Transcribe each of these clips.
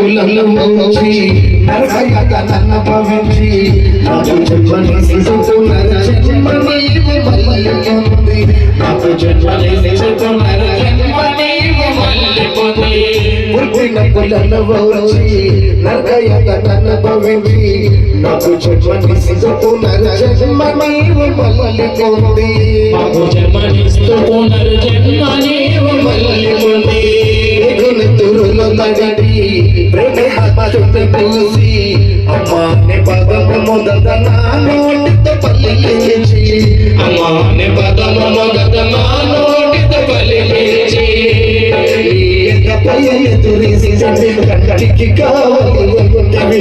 పుట్టిన పుల్లలు మోచి నరకయ్యక నన్న భవించి నాకు జన్మని శిశువు నర జన్మ నీవు మళ్ళీ పొంది నాకు జన్మని జన్మ నీవు మళ్ళీ పొంది పుట్టిన మోచి నరకయ్యక నన్న భవించి నాకు జన్మని జన్మ నీవు మళ్ళీ పొంది మాకు జన్మనిస్తూ పునర్జన్మ నీవు మళ్ళీ పొంది గుణతురులో ప్రేమ చుట్టూ పూసి అమ్మాని పదము మొదట నా నోటితో పలికించి. అమ్మాని పదము మొదట నా నోటితో పలికించి. ఏకపై ఎదురేసి కంటికి కావాలి. ఉంటవి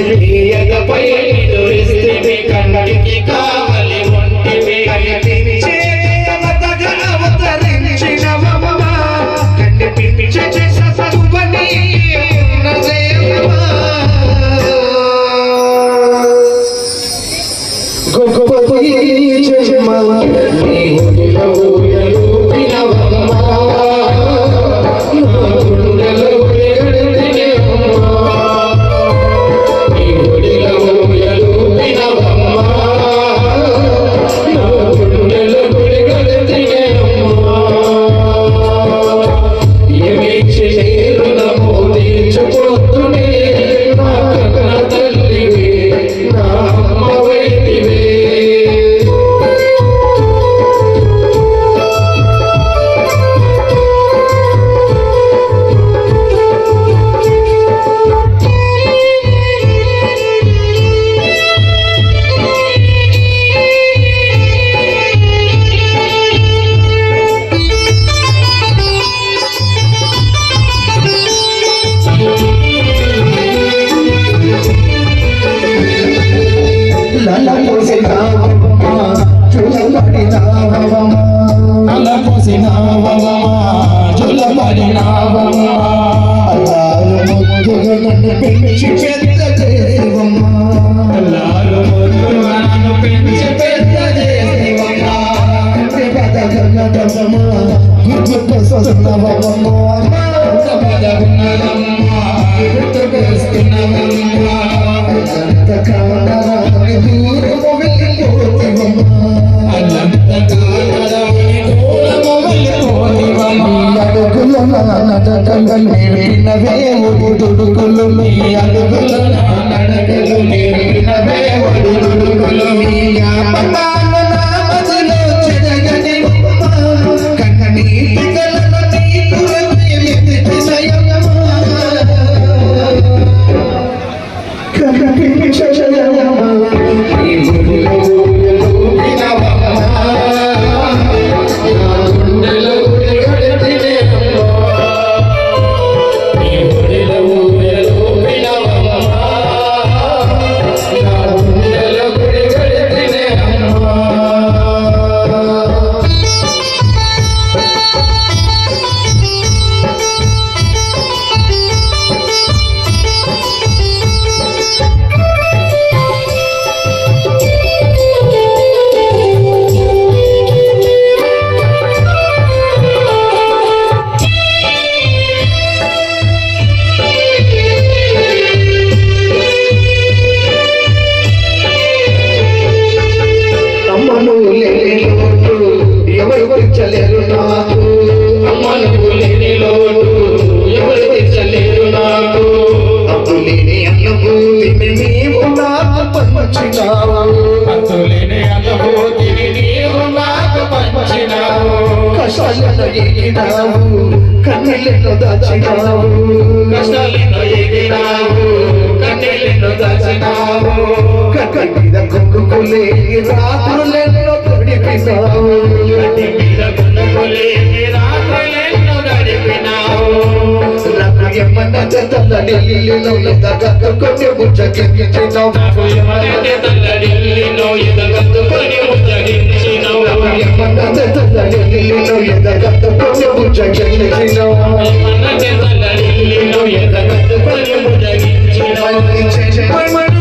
Thank you. అలపోసినావమ్మా జులబడినావమ్మా అల్లారు ముద్దుగా నన్ను పెంచి పెద్ద అల్లారు ముద్దుగా నన్ను పెంచి పెద్ద దూరము నేర్పినవే ఒడుదుడుకులు నీ అడుగుల నడకలు నేర్పినవే ఒడుదుడుకులు నీ అనుభూతిని నీవు నాకు పంచినావు. అతులిని అనుభూతిని నీవు నాకు దాచినావు. కష్టాలను దాచినావు. కట్టిన కొడుకులే రాత్రులెన్నో పొడిపినావు ఏమన్నా జతల నీళ్ళలో ఎదగట్టుకొని ముచ్చగించినావు నాకు ఎవరైతే తల్లడిల్లినో ముచ్చగించినావు నాకు ఏమన్నా జతల నీళ్ళలో ఎదగట్టుకొని ముచ్చగించినావు ఏమన్నా చేతల్లడిల్లినో ఎదగత్తుకొని ఉచ్చరించినవు ముచ్చగించినావు